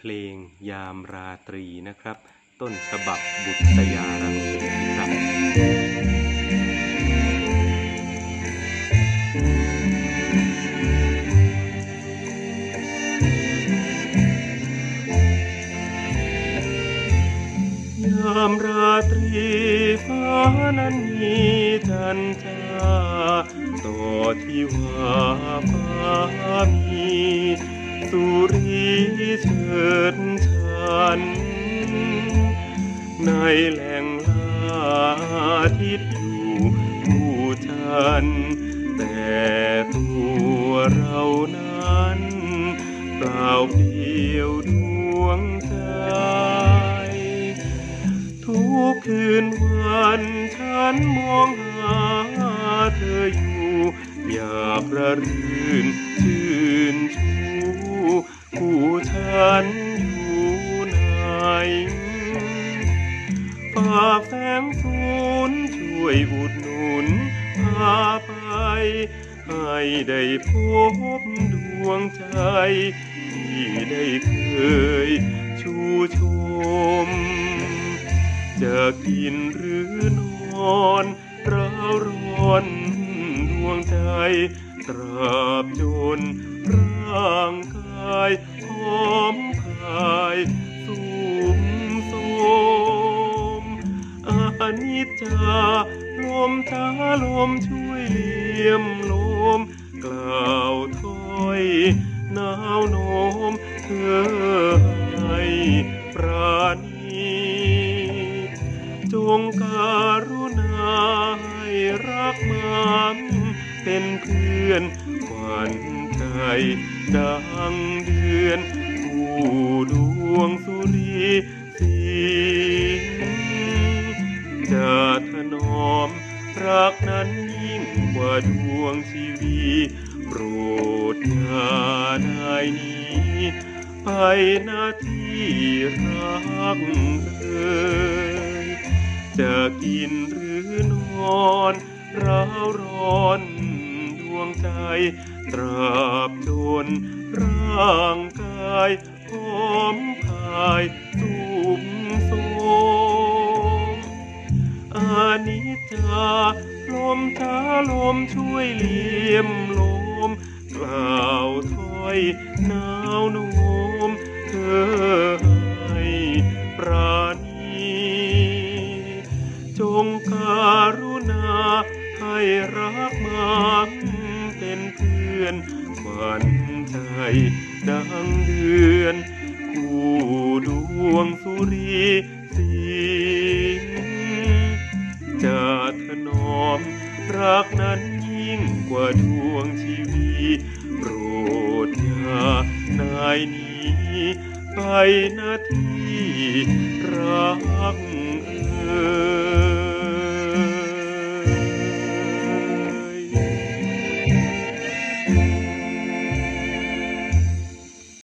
เพลงยามราตรีนะครับ ต้นฉบับบุตรยารังสีครับยามราตรีฟ้านั้นมีจันทราต่อที่ว่าฟ้ามี สุรีเชิดชัน ในแหล่งลาทิศอยู่ผู้ชัน แต่ตัวเรานั้น เปล่าเปลี่ยวดวงใจ ทุกคืนวันฉันมองหาเธออยู่ อย่ากระรื่นชื่นชู วยอุดหนุนพาไป ให้ได้พบดวงใจ ที่ได้เคยชูชม จะกินหรือนอนร้าวร้อนดวงใจ ตราบจนร่างกายหอมพาย จาลมตาลมช่วยเลี่ยมลม กล่าวถ้อยหนาวโน้มเธอให้ปราณีจงการุณาให้รักมันเป็นเพื่อนขวัญใจดังเดือนผู้ดวงสุรีสิงจะ ดวงชีวีโปรดยาได้หนี้ ไปนาที่รักเอ่ยจะกินหรือนอนร้าวร้อนดวงใจ ตราบจนร่างกายหอมพาย ลมทาลมช่วยเลี่ยมลม กล่าวถ้อยหนาวโน้มเธอให้ปราณีจงการุณาให้รักมันเป็นเพื่อนขวัญใจดังเดือน คู่ดวงสุรีสิ ม รักนั้นยิ่งกว่าดวงชีวีโปรดอย่านายหนี้ไปนาทีรักเอ่ย